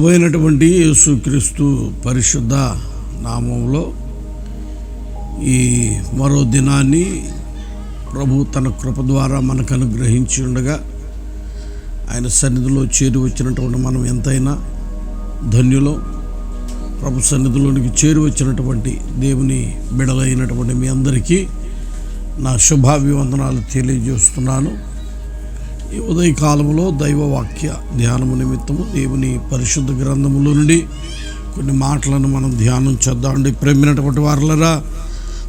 పోయినటువంటి యేసుక్రీస్తు పరిశుద్ధ నామంలో ఈ మరో దినాన్ని ప్రభు తన కృప ద్వారా మనకు అనుగ్రహించి ఉండగా ఆయన సన్నిధిలో చేరి వచ్చినటువంటి మనం ఎంతైనా ధన్యులో. ప్రభు సన్నిధిలోనికి చేరి వచ్చినటువంటి దేవుని బిడలైనటువంటి మీ అందరికీ నా శుభాభివందనాలు తెలియజేస్తున్నాను. ఈ ఉదయకాలంలో దైవవాక్య ధ్యానము నిమిత్తము దేవుని పరిశుద్ధ గ్రంథములో నుండి కొన్ని మాటలను మనం ధ్యానం చేద్దామండి ప్రేమినటువంటి వారులరా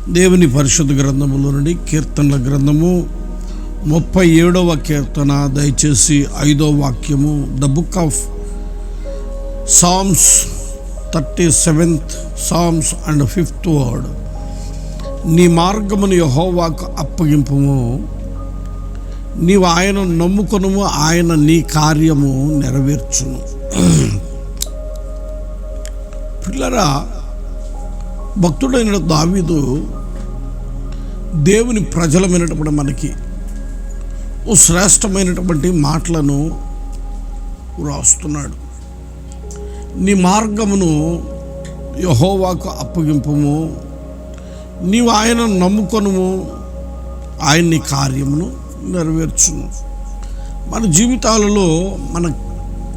దేవుని పరిశుద్ధ గ్రంథములో నుండి కీర్తనల గ్రంథము ముప్పై ఏడవ కీర్తన దయచేసి ఐదో వాక్యము the book of psalms thirty seventh psalms and fifth word. నీ మార్గమును యహోవాకు అప్పగింపము. నీవు ఆయన నమ్ముకొనుము ఆయన నీ కార్యము నెరవేర్చును. పిల్లరా భక్తుడైన దావీదు దేవుని ప్రజలమైనటువంటి మనకి ఓ శ్రేష్టమైనటువంటి మాటలను వ్రాస్తున్నాడు. నీ మార్గమును యహోవాకు అప్పగింపము నీవు ఆయన నమ్ముకొనుము ఆయన నీ కార్యమును నెరవేర్చును. మన జీవితాలలో మన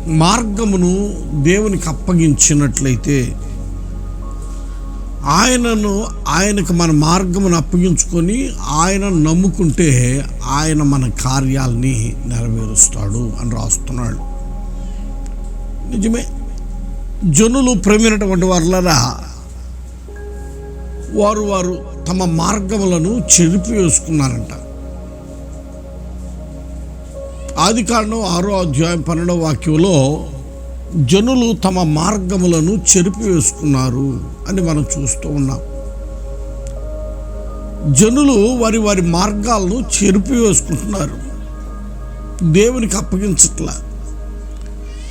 మార్గమును దేవునికి అప్పగించినట్లయితే ఆయనను ఆయనకు మన మార్గమును అప్పగించుకొని ఆయన నమ్ముకుంటే ఆయన మన కార్యాలని నెరవేరుస్తాడు అని రాస్తున్నాడు. నిజమే. జనులు ప్రేమైనటువంటి వారులరా వారు వారు తమ మార్గములను చెరిపి వేసుకున్నారంట ఆది కారణం ఆరో అధ్యాయం పన్నెండవ వాక్యంలో జనులు తమ మార్గములను చెరిపి వేసుకున్నారు అని మనం చూస్తూ ఉన్నాం. జనులు వారి వారి మార్గాలను చెరిపి వేసుకుంటున్నారు దేవునికి అప్పగించట్లా.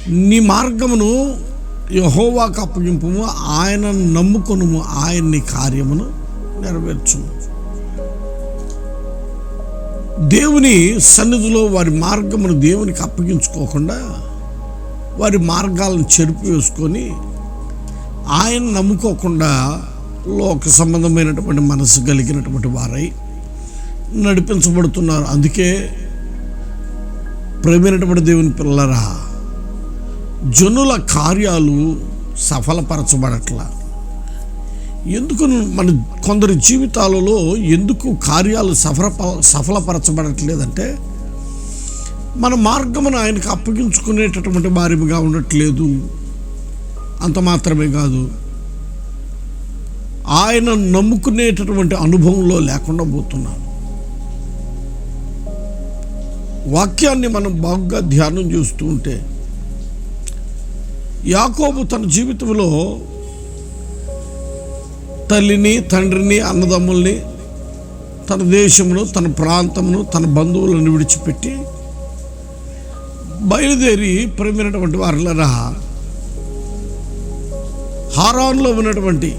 నీ మార్గమును యహోవాకు అప్పగింపము ఆయన నమ్ముకొనుము ఆయన్ని కార్యమును నెరవేర్చుము. దేవుని సన్నిధిలో వారి మార్గమును దేవునికి అప్పగించుకోకుండా వారి మార్గాలను చెరిపి వేసుకొని ఆయన నమ్ముకోకుండా లోక సంబంధమైనటువంటి మనసు కలిగినటువంటి వారై నడిపించబడుతున్నారు. అందుకే ప్రేమైనటువంటి దేవుని పిల్లరా జనుల కార్యాలు సఫలపరచబడట్లా. ఎందుకు మన కొందరి జీవితాలలో ఎందుకు కార్యాలు సఫల సఫలపరచబడట్లేదంటే మన మార్గమును ఆయనకు అప్పగించుకునేటటువంటి వారిగా ఉండట్లేదు. అంత మాత్రమే కాదు. ఆయన నమ్ముకునేటటువంటి అనుభవంలో లేకుండా పోతున్నాం. వాక్యాన్ని మనం బాగా ధ్యానం చేస్తూ ఉంటే యాకోబు తన జీవితంలో తల్లిని తండ్రిని అన్నదమ్ముల్ని తన దేశమును తన ప్రాంతమును తన బంధువులను విడిచిపెట్టి బయలుదేరి ప్రేమైనటువంటి వారులరా హారాన్లో ఉన్నటువంటి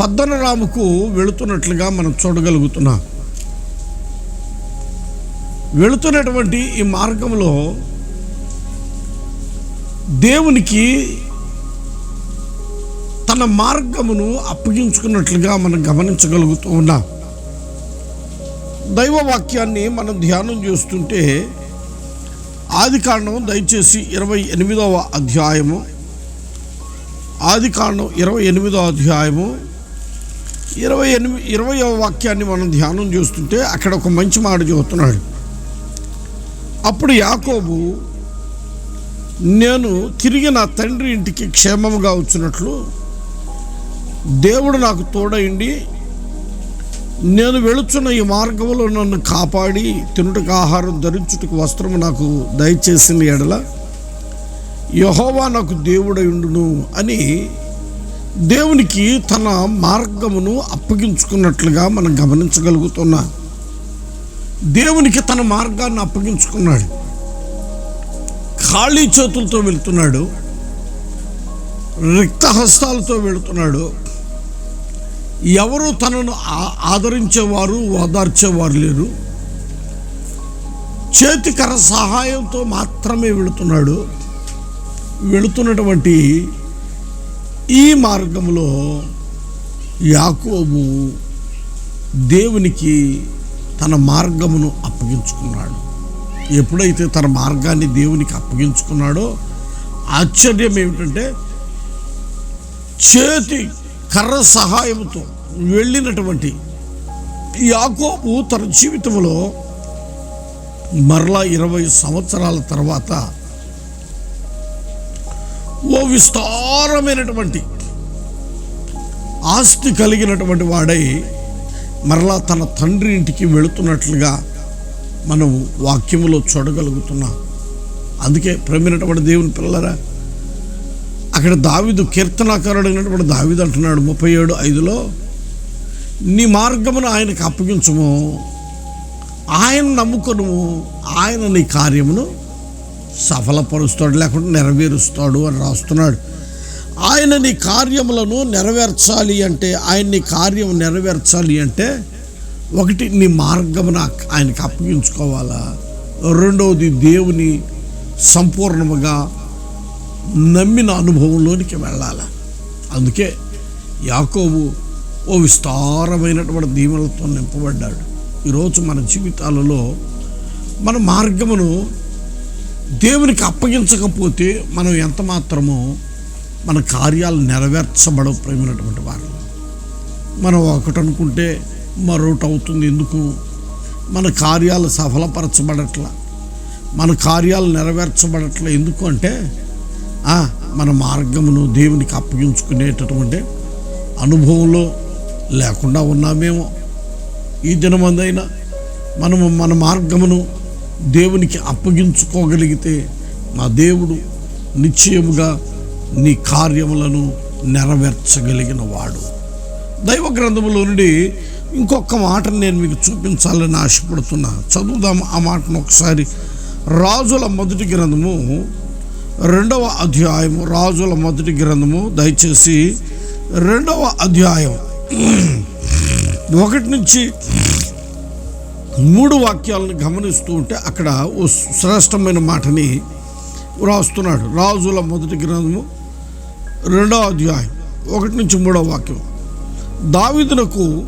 పద్దనరాముకు వెళుతున్నట్లుగా మనం చూడగలుగుతున్నాం. వెళుతున్నటువంటి ఈ మార్గంలో దేవునికి తన మార్గమును అప్పగించుకున్నట్లుగా మనం గమనించగలుగుతూ ఉన్నాం. దైవ వాక్యాన్ని మనం ధ్యానం చేస్తుంటే ఆది కాండం దయచేసి ఇరవై ఎనిమిదవ అధ్యాయము ఆది కాండం ఇరవై ఎనిమిదవ అధ్యాయము ఇరవై ఎనిమిది ఇరవయవ వాక్యాన్ని మనం ధ్యానం చేస్తుంటే అక్కడ ఒక మంచి మాట చెబుతున్నాడు. అప్పుడు యాకోబు నేను తిరిగి నా తండ్రి ఇంటికి క్షేమముగా వచ్చినట్లు దేవుడు నాకు తోడైండి. నేను వెళుచున్న ఈ మార్గంలో నన్ను కాపాడి తినుటకు ఆహారం ధరించుటకు వస్త్రము నాకు దయచేసిన ఎడల యహోవా నాకు దేవుడై ఉండును అని దేవునికి తన మార్గమును అప్పగించుకున్నట్లుగా మనం గమనించగలుగుతున్నాం. దేవునికి తన మార్గాన్ని అప్పగించుకున్నాడు. ఖాళీ చేతులతో వెళ్తున్నాడు. రిక్త హస్తాలతో వెళుతున్నాడు. ఎవరు తనను ఆ- ఆదరించేవారు ఓదార్చేవారు లేరు. చేతికర సహాయంతో మాత్రమే వెళుతున్నాడు. వెళుతున్నటువంటి ఈ మార్గంలో యాకోబు దేవునికి తన మార్గమును అప్పగించుకున్నాడు. ఎప్పుడైతే తన మార్గాన్ని దేవునికి అప్పగించుకున్నాడో ఆశ్చర్యం ఏమిటంటే చేతి కర్ర సహాయంతో వెళ్ళినటువంటి యాకోబు తన జీవితంలో మరలా ఇరవై సంవత్సరాల తర్వాత ఓ విస్తారమైనటువంటి ఆస్తి కలిగినటువంటి వాడై మరలా తన తండ్రి ఇంటికి వెళుతున్నట్లుగా మనం వాక్యములో చూడగలుగుతున్నాం. అందుకే ప్రమినటువంటి దేవుని పిల్లరా అక్కడ దావిదు కీర్తనాకారుడైనటువంటి దావిదు అంటున్నాడు ముప్పై ఏడు ఐదులో నీ మార్గమును ఆయనకు అప్పగించము. ఆయన నమ్ముకొను ఆయన నీ కార్యమును సఫలపరుస్తాడు లేకుంటే నెరవేరుస్తాడు అని రాస్తున్నాడు. ఆయన నీ కార్యములను నెరవేర్చాలి అంటే ఆయన నీ కార్యం నెరవేర్చాలి అంటే ఒకటి నీ మార్గమున ఆయనకు అప్పగించుకోవాలా? రెండవది దేవుని సంపూర్ణముగా నమ్మిన అనుభవంలోనికి వెళ్ళాలి. అందుకే యాకోబు ఓ విస్తారమైనటువంటి దీవెనలతో నింపబడ్డాడు. ఈరోజు మన జీవితాలలో మన మార్గమును దేవునికి అప్పగించకపోతే మనం ఎంత మాత్రమో మన కార్యాలు నెరవేర్చబడవు ప్రేమైనటువంటి వారు. మనం ఒకటి అనుకుంటే మరొకటి అవుతుంది ఎందుకు? మన కార్యాలు సఫలపరచబడట్ల. మన కార్యాలు నెరవేర్చబడట్ల ఎందుకు అంటే మన మార్గమును దేవునికి అప్పగించుకునేటటువంటి అనుభవంలో లేకుండా ఉన్నామేమో. ఈ దినమందైనా మనము మన మార్గమును దేవునికి అప్పగించుకోగలిగితే మా దేవుడు నిశ్చయముగా నీ కార్యములను నెరవేర్చగలిగిన వాడు. దైవ గ్రంథములో నుండి ఇంకొక మాటను నేను మీకు చూపించాలని ఆశపడుతున్నా. చదువుదాం ఆ మాటను ఒకసారి. రాజుల మొదటి గ్రంథము రెండవ అధ్యాయము రాజుల మొదటి గ్రంథము. దయచేసి రెండవ అధ్యాయం. ఒకటి నుంచి మూడు వాక్యాలను గమనిస్తూ ఉంటే అక్కడ ఓ శ్రేష్టమైన మాటని వ్రాస్తున్నాడు. రాజుల మొదటి గ్రంథము రెండవ అధ్యాయం. ఒకటి నుంచి మూడవ వాక్యం. దావిదునకు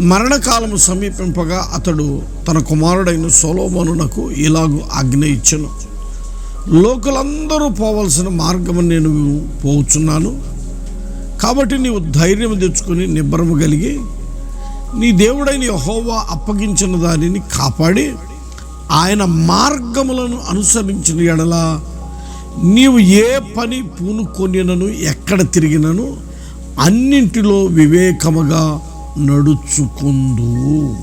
మరణకాలము సమీపింపగా అతడు తన కుమారుడైన సొలోమోనునకు ఇలాగూ ఆజ్ఞ ఇచ్చను. లోకులందరూ పోవలసిన మార్గము నేను పోచున్నాను. కాబట్టి నీవు ధైర్యం తెచ్చుకొని నిబ్బరము కలిగి నీ దేవుడైన యహోవా అప్పగించిన దానిని కాపాడి ఆయన మార్గములను అనుసరించిన ఎడల నీవు ఏ పని పూనుకొనినను ఎక్కడ తిరిగినను అన్నింటిలో వివేకముగా నడుచుకుందు.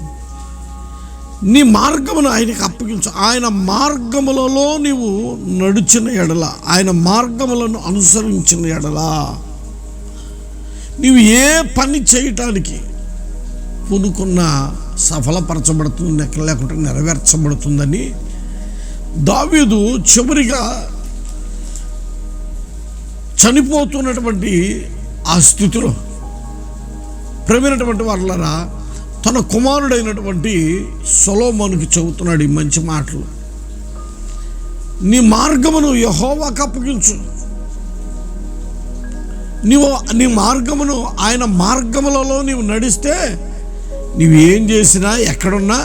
నీ మార్గమును ఆయనకు అప్పగించు. ఆయన మార్గములలో నీవు నడిచిన ఎడల ఆయన మార్గములను అనుసరించిన ఎడల. నీవు ఏ పని చేయటానికి పూనుకున్న సఫలపరచబడుతుంది ఎక్కడ లేకుండా నెరవేర్చబడుతుందని దావీదు చివరిగా చనిపోతున్నటువంటి ఆ స్థితిలో ప్రేమైనటువంటి వాళ్ళరా తన కుమారుడైనటువంటి సొలోమోనికి చెబుతున్నాడు ఈ మంచి మాటలు. నీ మార్గమును యహోవాకు అప్పగించు నీవు నీ మార్గమును ఆయన మార్గములలో నీవు నడిస్తే నీవు ఏం చేసినా ఎక్కడున్నా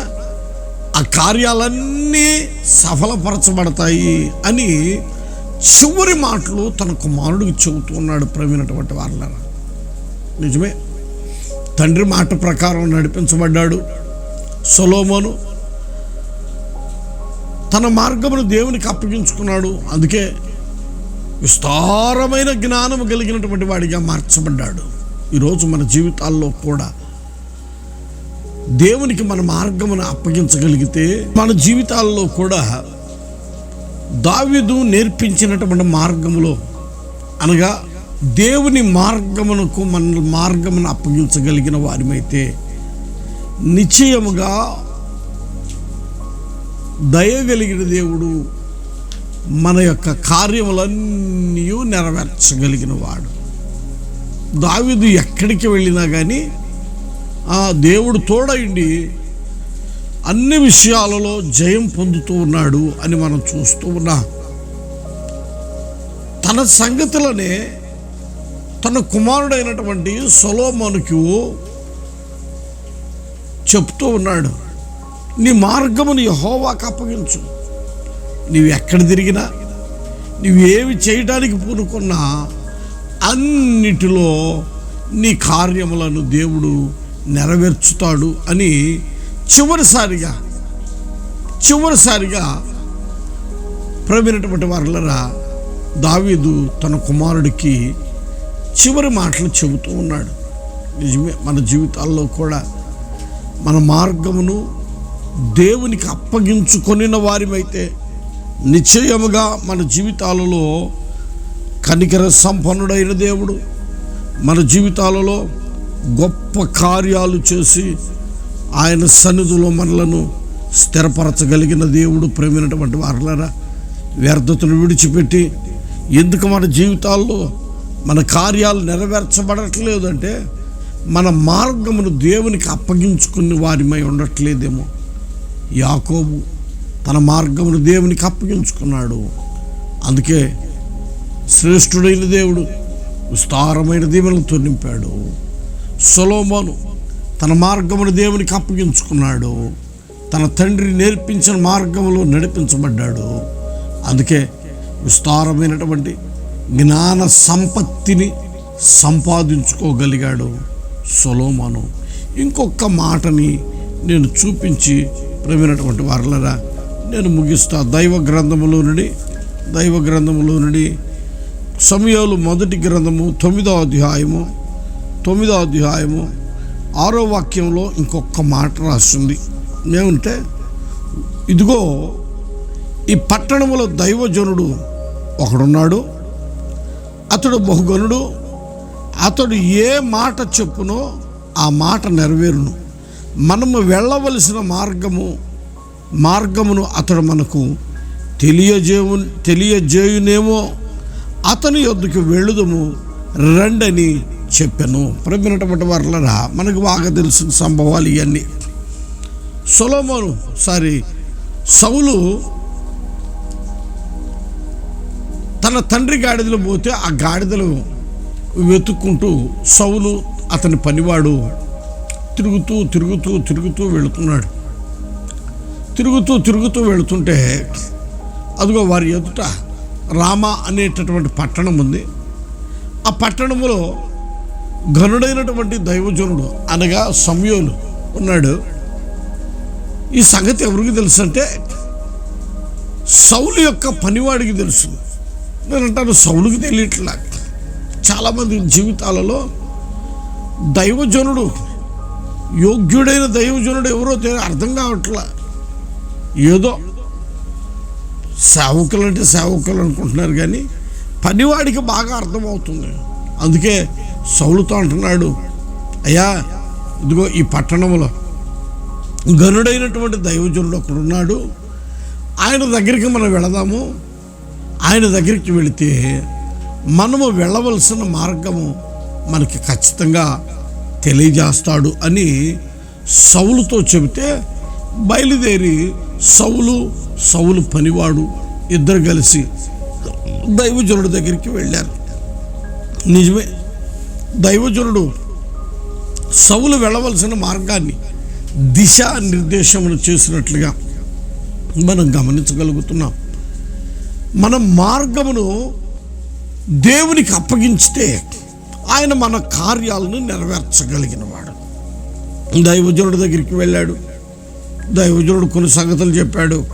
ఆ కార్యాలన్నీ సఫలపరచబడతాయి అని చివరి మాటలు తన కుమారుడికి చెబుతూ ఉన్నాడు ప్రవీణటువంటి వాళ్ళరా నిజమే? తండ్రి మాట ప్రకారం నడిపించబడ్డాడు. సొలోమోను తన మార్గమును దేవునికి అప్పగించుకున్నాడు. అందుకే విస్తారమైన జ్ఞానం కలిగినటువంటి వాడిగా మార్చబడ్డాడు. ఈరోజు మన జీవితాల్లో కూడా దేవునికి మన మార్గమును అప్పగించగలిగితే మన జీవితాల్లో కూడా దావిదు నేర్పించినటువంటి మార్గములో అనగా దేవుని మార్గమునకు మన మార్గమును అప్పగించగలిగిన వారిమైతే నిశ్చయముగా దయగలిగిన దేవుడు మన యొక్క కార్యములన్నీ నెరవేర్చగలిగిన వాడు. దావిదు ఎక్కడికి వెళ్ళినా కానీ ఆ దేవుడు తోడైండి అన్ని విషయాలలో జయం పొందుతూ ఉన్నాడు అని మనం చూస్తూ ఉన్నాం. తన సంగతులనే తన కుమారుడైనటువంటి సొలోమోనుకు చెప్తూ ఉన్నాడు నీ మార్గమును యహోవాకు అప్పగించు. నీవు ఎక్కడ తిరిగినా నీవు ఏమి చేయడానికి పూనుకున్నా అన్నిటిలో నీ కార్యములను దేవుడు నెరవేర్చుతాడు అని చివరిసారిగా చివరిసారిగా ప్రవీణటువంటి వారులరా దావీదు తన కుమారుడికి చివరి మాటలు చెబుతూ ఉన్నాడు. నిజమే మన జీవితాల్లో కూడా మన మార్గమును దేవునికి అప్పగించుకొనిన వారిమైతే నిశ్చయముగా మన జీవితాలలో కనికర సంపన్నుడైన దేవుడు మన జీవితాలలో గొప్ప కార్యాలు చేసి ఆయన సన్నిధిలో మనలను స్థిరపరచగలిగిన దేవుడు ప్రేమైనటువంటి వారులరా వ్యర్థతను విడిచిపెట్టి ఎందుకు మన జీవితాల్లో మన కార్యాలు నెరవేర్చబడట్లేదంటే మన మార్గమును దేవునికి అప్పగించుకుని వారిమై ఉండట్లేదేమో. యాకోబు తన మార్గమును దేవునికి అప్పగించుకున్నాడు. అందుకే శ్రేష్ఠుడైన దేవుడు విస్తారమైన దీవెనలతో నింపాడు సొలోమోను తన మార్గమును దేవునికి అప్పగించుకున్నాడు. తన తండ్రి నేర్పించిన మార్గంలో నడిపించబడ్డాడు. అందుకే విస్తారమైనటువంటి జ్ఞాన సంపత్తిని సంపాదించుకోగలిగాడు సొలోమోను. ఇంకొక మాటని నేను చూపించి ప్రవీణటువంటి వారలరా నేను ముగిస్తా. దైవ గ్రంథములో నుండి దైవ గ్రంథములో నుండి సమయాలు మొదటి గ్రంథము తొమ్మిదో అధ్యాయము తొమ్మిదో అధ్యాయము ఆరో వాక్యంలో ఇంకొక మాట రాస్తుంది. ఏమంటే ఇదిగో ఈ పట్టణములో దైవజనుడు ఒకడున్నాడు. అతడు బహుగనుడు అతడు ఏ మాట చెప్పునో ఆ మాట నెరవేరును. మనము వెళ్ళవలసిన మార్గము మార్గమును అతడు మనకు తెలియజేయు తెలియజేయునేమో అతని యొద్దకు వెళ్ళుదము రండని చెప్పాను. ప్రమినటువంటి వర్లరా మనకు బాగా తెలిసిన సంభవాలు ఇవన్నీ సొలోమోను సారీ సౌలు తన తండ్రి గాడిదలు పోతే ఆ గాడిదలు వెతుక్కుంటూ సౌలు అతని పనివాడు తిరుగుతూ తిరుగుతూ తిరుగుతూ వెళుతున్నాడు. తిరుగుతూ తిరుగుతూ వెళుతుంటే అదిగో వారి ఎదుట రామ అనేటటువంటి పట్టణం ఉంది. ఆ పట్టణంలో ఘనుడైనటువంటి దైవజనుడు అనగా సమయోలు ఉన్నాడు. ఈ సంగతి ఎవరికి తెలుసు అంటే సౌలు యొక్క పనివాడికి తెలుసు. నేను అంటాను సౌలుకి తెలియట్లా చాలామంది జీవితాలలో దైవజనుడు యోగ్యుడైన దైవజనుడు ఎవరో తెలియ అర్థం కావట్లా. ఏదో సేవకులు అంటే సేవకులు అనుకుంటున్నారు కానీ పనివాడికి బాగా అర్థమవుతుంది. అందుకే సౌలుతో అంటున్నాడు అయ్యా ఇదిగో ఈ పట్టణంలో గనుడైనటువంటి దైవజనుడు ఒకడున్నాడు. ఆయన దగ్గరికి మనం వెళదాము. ఆయన దగ్గరికి వెళితే మనము వెళ్ళవలసిన మార్గము మనకి ఖచ్చితంగా తెలియజేస్తాడు అని సౌలుతో చెబితే బయలుదేరి సౌలు సౌలు పనివాడు ఇద్దరు కలిసి దైవజనుడి దగ్గరికి వెళ్ళారు. నిజమే దైవజనుడు సౌలు వెళ్ళవలసిన మార్గాన్ని దిశా నిర్దేశములు చేసినట్లుగా మనం గమనించగలుగుతున్నాం. మన మార్గమును దేవునికి అప్పగించితే ఆయన మన కార్యాలను నెరవేర్చగలిగిన వాడు దైవజనుడి దగ్గరికి వెళ్ళాడు. దైవజనుడు కొన్ని సంగతులు చెప్పాడు.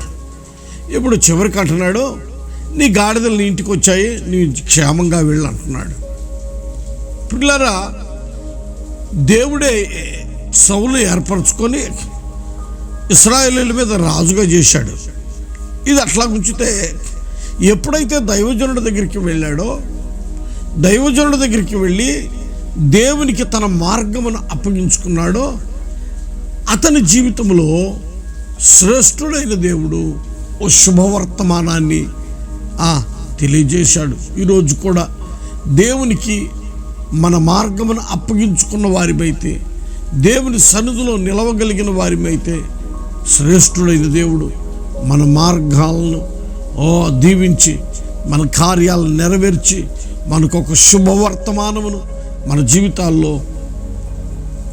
ఇప్పుడు చివరికి అంటున్నాడు నీ గాడిదలు నీ ఇంటికి వచ్చాయి నీ క్షేమంగా వెళ్ళు అంటున్నాడు. పిల్లరా దేవుడే సౌలు ఏర్పరచుకొని ఇస్రాయేలీల మీద రాజుగా చేశాడు. ఇది అట్లా ఉంచితే ఎప్పుడైతే దైవజనుడి దగ్గరికి వెళ్ళాడో దైవజనుడి దగ్గరికి వెళ్ళి దేవునికి తన మార్గమును అప్పగించుకున్నాడో అతని జీవితంలో శ్రేష్ఠుడైన దేవుడు ఓ శుభవర్తమానాన్ని ఆ, తెలియజేశాడు. ఈరోజు కూడా దేవునికి మన మార్గమును అప్పగించుకున్న వారిమైతే దేవుని సన్నిధిలో నిలవగలిగిన వారిమైతే శ్రేష్ఠుడైన దేవుడు మన మార్గాలను ఓ దీవించి మన కార్యాలను నెరవేర్చి మనకు ఒక శుభవర్తమానమును మన జీవితాల్లో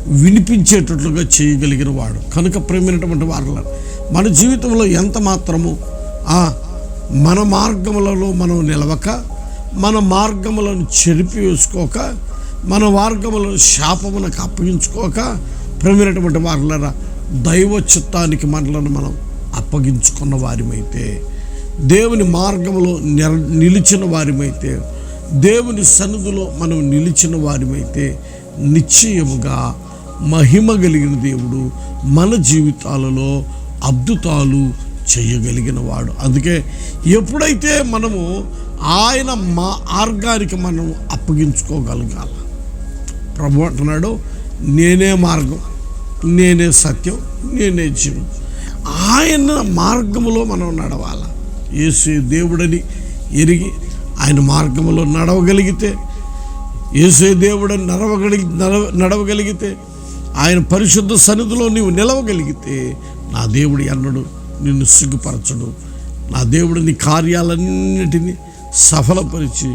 వినిపించేటట్లుగా చేయగలిగిన వాడు. కనుక ప్రేమైనటువంటి వారిలో మన జీవితంలో ఎంత మాత్రము ఆ మన మార్గములలో మనం నిలవక మన మార్గములను చెరిపివేసుకోక మన మార్గములను శాపమునకు అప్పగించుకోక ప్రేమైనటువంటి వారులరా దైవ చిత్తానికి మనలను మనం అప్పగించుకున్న వారిమైతే దేవుని మార్గంలో నిర నిలిచిన వారిమైతే దేవుని సన్నిధిలో మనం నిలిచిన వారిమైతే నిశ్చయముగా మహిమ కలిగిన దేవుడు మన జీవితాలలో అద్భుతాలు చేయగలిగిన వాడు. అందుకే ఎప్పుడైతే మనము ఆయన మా మార్గానికి మనం అప్పగించుకోగలగాల ప్రభు అంటున్నాడు నేనే మార్గం నేనే సత్యం నేనే జీవం. ఆయన మార్గంలో మనం నడవాలి. యేసు దేవుడని ఎరిగి ఆయన మార్గములో నడవగలిగితే యేసే దేవుడని నడవగలిగి నడవ నడవగలిగితే ఆయన పరిశుద్ధ సన్నిధిలో నీవు నిలవగలిగితే నా దేవుడు అన్నడు నిన్ను సిగ్గుపరచడు. నా దేవుడు నీ కార్యాలన్నిటినీ సఫలపరిచి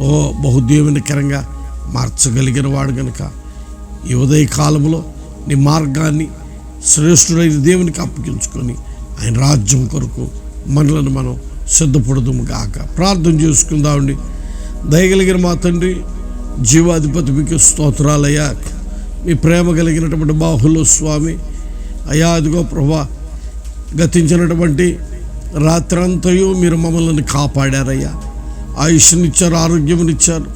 ఓ బహుదేవునికరంగా మార్చగలిగిన వాడు గనుక ఈ ఉదయ కాలంలో నీ మార్గాన్ని శ్రేష్ఠుడైన దేవునికి అప్పగించుకొని ఆయన రాజ్యం కొరకు మనలను మనం సిద్ధపడదుము గాక. ప్రార్థన చేసుకుందామండి. దయగలిగిన మా తండ్రి జీవాధిపతి మీకు స్తోత్రాలయ్యా. మీ ప్రేమ కలిగినటువంటి బాహులో స్వామి అయా అదిగో ప్రభా గతించినటువంటి రాత్రంతయు మీరు మమ్మల్ని కాపాడారయ్యా. ఆయుష్నిచ్చారు ఆరోగ్యమునిచ్చారు.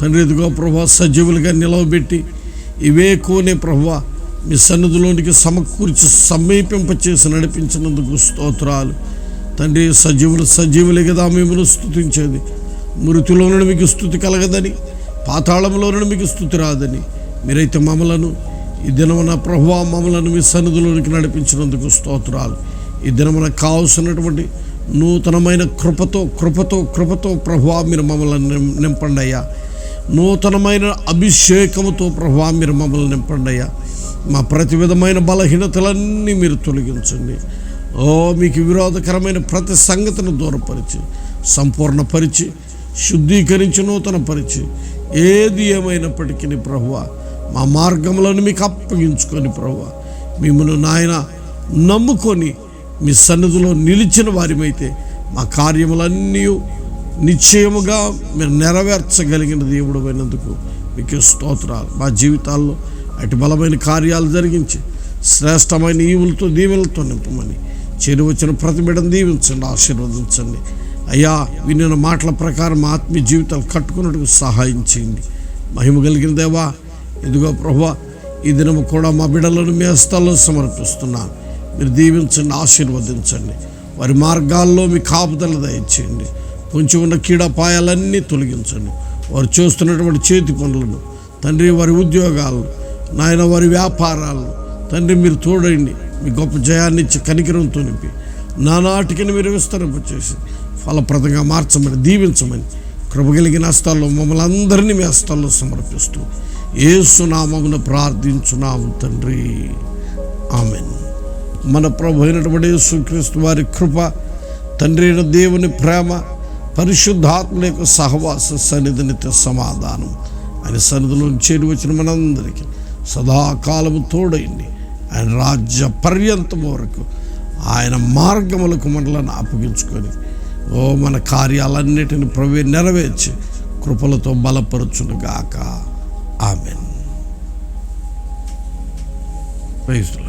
తండ్రి ఎదుగో ప్రభా సజీవులుగా నిలవబెట్టి ఇవే కోనే ప్రభా మీ సన్నిధిలోనికి సమకూర్చి సమీపింప చేసి నడిపించినందుకు స్తోత్రాలు. తండ్రి సజీవులు సజీవులే కదా మిమ్మల్ని స్థుతించేది మృతిలోనూ మీకు స్థుతి కలగదని పాతాళంలోనూ మీకు స్థుతి రాదని. మీరైతే మమ్మలను ఈ దినమున ప్రభు మమ్మలను మీ సన్నిధిలోనికి నడిపించినందుకు స్తోత్రాలు. ఈ దినమున కావలసినటువంటి నూతనమైన కృపతో కృపతో కృపతో ప్రభు మీరు మమ్మల్ని నిం- నింపండి అయ్యా. నూతనమైన అభిషేకముతో ప్రభు మీరు మమ్మల్ని నింపండి అయ్యా. మా ప్రతి విధమైన బలహీనతలన్నీ మీరు తొలగించండి. ఓ మీకు విరోధకరమైన ప్రతి సంగతిని దూరపరిచి సంపూర్ణపరిచి శుద్ధీకరించి నూతనపరిచి ఏది ఏమైనప్పటికీ ప్రభువ మా మార్గములను మీకు అప్పగించుకొని ప్రభువ మిమ్మల్ని నాయన నమ్ముకొని మీ సన్నిధిలో నిలిచిన వారిమైతే మా కార్యములన్నీ నిశ్చయముగా మీరు నెరవేర్చగలిగిన దేవుడు అయినందుకు మీకు స్తోత్రాలు. మా జీవితాల్లో అటు బలమైన కార్యాలు జరిగించి శ్రేష్టమైన ఈవులతో దీవెలతో నింపమని చేరువచ్చిన ప్రతి బిడ్డను దీవించండి ఆశీర్వదించండి. అయ్యా వినిన మాటల ప్రకారం మా ఆత్మీయ జీవితాలు కట్టుకున్నట్టుకు సహాయం చేయండి. మహిమ కలిగిన దేవా ఇదిగో ప్రభా ఈ దినము కూడా మా బిడ్డలను మీ హస్తాల్లో సమర్పిస్తున్నాను. మీరు దీవించండి ఆశీర్వదించండి. వారి మార్గాల్లో మీ కాపుదల దయచేయండి. పొంచి ఉన్న కీడపాయాలన్నీ తొలగించండి. వారు చేస్తున్నటువంటి చేతి పనులను తండ్రి వారి ఉద్యోగాలను నాయన వారి వ్యాపారాలను తండ్రి మీరు తోడండి మీ గొప్ప జయాన్ని ఇచ్చి కనికరంతో నింపి. నానాటికని మీరు విస్తరింపచేసి ఫలప్రదంగా మార్చమని దీవించమని కృపగలిగిన హస్తాల్లో మమ్మల్ని అందరినీ మీ హస్తాల్లో సమర్పిస్తూ ఏసునామమున ప్రార్థించున్నాము తండ్రి. ఆమెన్. మన ప్రభు అయినటువంటి యేసుక్రీస్తు వారి కృప తండ్రి అయిన దేవుని ప్రేమ పరిశుద్ధాత్మల యొక్క సహవాస సన్నిధినిత సమాధానం. అని సన్నిధిలో చేరి వచ్చిన మనందరికీ సదాకాలము తోడైంది. ఆయన రాజ్య పర్యంతం వరకు ఆయన మార్గములకు మనలను అప్పగించుకొని ఓ మన కార్యాలన్నిటిని ప్రవే నెరవేర్చి కృపలతో బలపరచునుగాక. ఆమెన్. ప్రైజ్